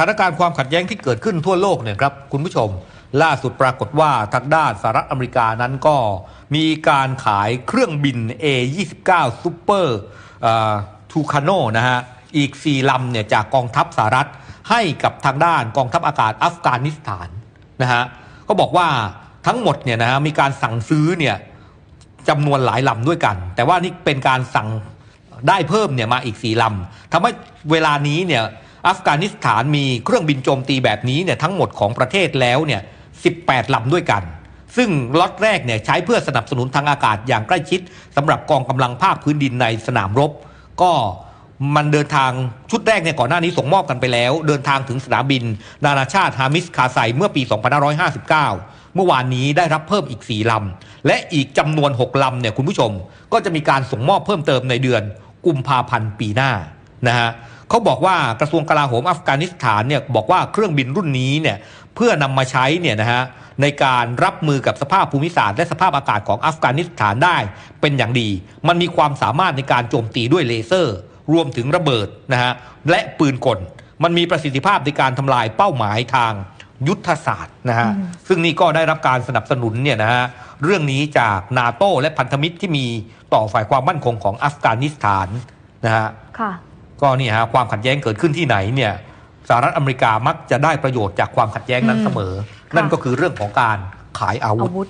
ถานการณ์ความขัดแย้งที่เกิดขึ้นทั่วโลกเนี่ยครับคุณผู้ชม ล่าสุดปรากฏว่าทางด้านสหรัฐอเมริกานั้นก็มีการขายเครื่องบิน A29 Super ทูคาโนนะฮะอีก 4 ลำเนี่ยจากกองทัพสหรัฐให้กับทางด้านกองทัพอากาศอัฟกานิสถานนะฮะก็บอกว่าทั้งหมดเนี่ยนะฮะมีการสั่งซื้อเนี่ยจำนวนหลายลำด้วยกัน แต่ว่านี่เป็นการสั่งได้เพิ่มเนี่ยมาอีกสี่ลำทำให้เวลานี้เนี่ย อัฟกานิสถานมีเครื่องบินโจมตีแบบนี้เนี่ยทั้งหมดของประเทศแล้วเนี่ย18ลำด้วยกัน ซึ่งล็อตแรกเนี่ยใช้เพื่อสนับสนุนทางอากาศอย่างใกล้ชิดสำหรับกองกำลังภาคพื้นดินในสนามรบ ก็มันเดินทางชุดแรกเนี่ยก่อนหน้านี้ส่งมอบกันไปแล้ว เดินทางถึงสนามบิน นานาชาติฮามิสคาไซเมื่อปี 2559 เมื่อวานนี้ได้รับเพิ่มอีก 4 ลำ และอีกจำนวน 6 ลำเนี่ยคุณผู้ชม ก็จะมีการส่งมอบเพิ่มเติมในเดือนกุมภาพันธ์ปีหน้านะฮะ เขาบอกว่ากระทรวงกลาโหมอัฟกานิสถานเนี่ยบอกว่าเครื่องบินรุ่นนี้เนี่ยเพื่อนำมาใช้เนี่ยนะฮะในการรับมือกับสภาพภูมิศาสตร์และสภาพอากาศของอัฟกานิสถานได้เป็นอย่างดี มันมีความสามารถในการโจมตีด้วยเลเซอร์ รวมถึงระเบิดนะฮะและปืนกล มันมีประสิทธิภาพในการทำลายเป้าหมายทางยุทธศาสตร์นะฮะซึ่งนี่ก็ได้รับการสนับสนุนเนี่ยนะฮะเรื่องนี้จากนาโตและพันธมิตรที่มีต่อฝ่ายความมั่นคงของอัฟกานิสถานนะฮะค่ะ ก็นี่ฮะความขัดแย้งเกิดขึ้นที่ไหนเนี่ยสหรัฐอเมริกามักจะได้ประโยชน์จากความขัดแย้งนั้นอืมเสมอค่ะนั่นก็คือเรื่องของการขายอาวุอาธวุธ